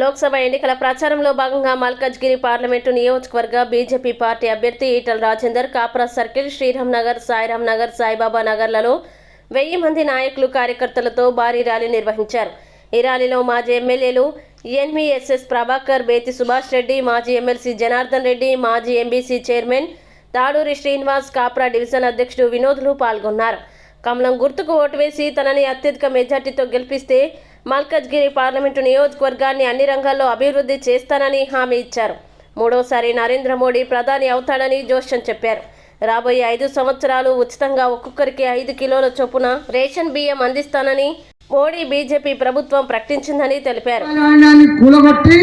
లోక్సభ ఎన్నికల ప్రచారంలో భాగంగా మల్కాజ్గిరి పార్లమెంటు నియోజకవర్గ బీజేపీ పార్టీ అభ్యర్థి ఈటల రాజేందర్ కాప్రా సర్కిల్ శ్రీరామ్ నగర్ సాయిరామ్ నగర్ సాయిబాబా నగర్లలో వెయ్యి మంది నాయకులు కార్యకర్తలతో భారీ ర్యాలీ నిర్వహించారు. ఈ ర్యాలీలో మాజీ ఎమ్మెల్యేలు ఎన్వీఎస్ఎస్ ప్రభాకర్ బేతి సుభాష్ రెడ్డి మాజీ ఎమ్మెల్సీ జనార్దన్ రెడ్డి మాజీ MBC chairman Taduri Srinivas Kapra division అధ్యక్షుడు వినోద్లు పాల్గొన్నారు. కమలం గుర్తుకు ఓటు వేసి తనని అత్యధిక మెజార్టీతో గెలిపిస్తే మల్కజ్గిరి పార్లమెంటు నియోజకవర్గాన్ని అన్ని రంగాల్లో అభివృద్ధి చేస్తానని హామీ ఇచ్చారు. మూడోసారి నరేంద్ర మోడీ ప్రధాని అవుతాడని జోషన్ చెప్పారు. రాబోయే ఐదు సంవత్సరాలు ఉచితంగా ఒక్కొక్కరికి ఐదు కిలోల చొప్పున రేషన్ బియ్యం అందిస్తానని మోడీ బీజేపీ ప్రభుత్వం ప్రకటించిందని తెలిపారు. కూలగొట్టి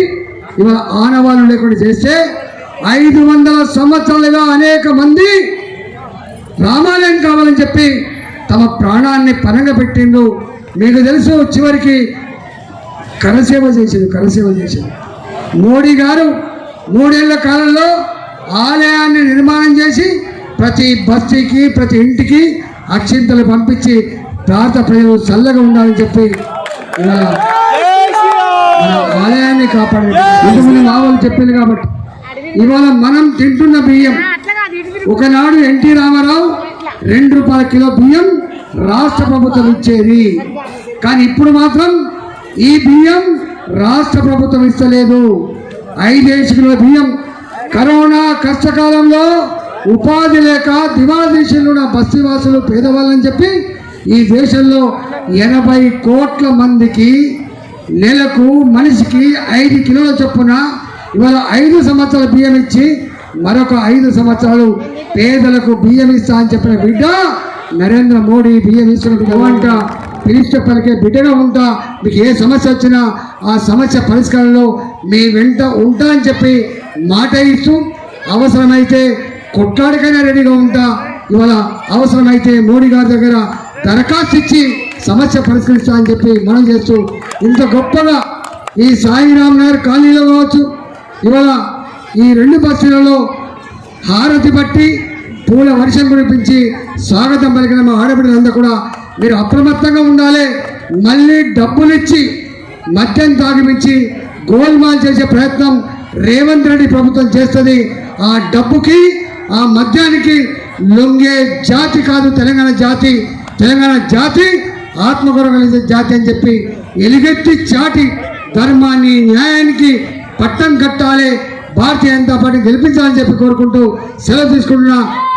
ఆనవాళ్ళు లేకుండా చేస్తే ఐదు వందల సంవత్సరాలుగా అనేక మంది రామాలయం కావాలని చెప్పి తమ ప్రాణాన్ని పనంగా పెట్టిండు మీకు తెలుసు చివరికి కరసేవ చేసింది కరసేవ చేసింది. మోడీ గారు మూడేళ్ళ కాలంలో ఆలయాన్ని నిర్మాణం చేసి ప్రతి బస్తీకి ప్రతి ఇంటికి అక్షింతలు పంపించి ప్రాంత ప్రజలు చల్లగా ఉండాలని చెప్పి ఆలయాన్ని కాపాడే ఇంతకుముందు మామూలు చెప్పింది కాబట్టి. ఇవాళ మనం తింటున్న బియ్యం. ఒకనాడు ఎన్టీ రామారావు రెండు రూపాయల కిలో బియ్యం రాష్ట్ర ప్రభుత్వం ఇచ్చేది. కానీ ఇప్పుడు మాత్రం ఈ బియ్యం రాష్ట్ర ప్రభుత్వం ఇస్తలేదు. ఐదేసి కిలో బియ్యం కరోనా కష్టకాలంలో ఉపాధి లేక దివాదేశంలో ఉన్న బస్తీవాసులు పేదవాళ్ళని చెప్పి ఈ దేశంలో ఎనభై కోట్ల మందికి నెలకు మనిషికి ఐదు కిలోల చొప్పున ఇవాళ ఐదు సంవత్సరాల బియ్యం ఇచ్చి మరొక ఐదు సంవత్సరాలు పేదలకు బియ్యం ఇస్తా అని చెప్పిన బిడ్డ నరేంద్ర మోడీ బియ్యం ఇస్తున్నట్టు అంట. పిలిస్తే పలికే బిడ్డగా ఉంటా. మీకు ఏ సమస్య వచ్చినా ఆ సమస్య పరిష్కారంలో మీ వెంట ఉంటా అని చెప్పి మాట ఇస్తూ అవసరమైతే కొట్లాడికైనా రెడీగా ఉంటా. ఇవాళ అవసరమైతే మోడీ గారి దగ్గర దరఖాస్తు ఇచ్చి సమస్య పరిష్కరిస్తా అని చెప్పి మనం చేస్తూ ఇంత గొప్పగా ఈ సాయిరామ్ నగర్ కాలనీలో కావచ్చు. ఇవాళ ఈ రెండు బస్సులలో హారతి పట్టి పూల వర్షం కురిపించి స్వాగతం పలికిన మా ఆడబిడ్డలందరూ కూడా మీరు అప్రమత్తంగా ఉండాలి. మళ్ళీ డబ్బులిచ్చి మద్యం తాగిపించి గోల్మాల్ చేసే ప్రయత్నం రేవంత్ రెడ్డి ప్రభుత్వం చేస్తుంది. ఆ డబ్బుకి ఆ మద్యానికి లొంగే జాతి కాదు తెలంగాణ జాతి. తెలంగాణ జాతి ఆత్మగౌరవం జాతి అని చెప్పి ఎలుగెత్తి చాటి ధర్మాన్ని న్యాయానికి పట్టం కట్టాలి. భారతీయ జనతా పార్టీ గెలిపించాలని చెప్పి కోరుకుంటూ సెలవు తీసుకుంటున్నా.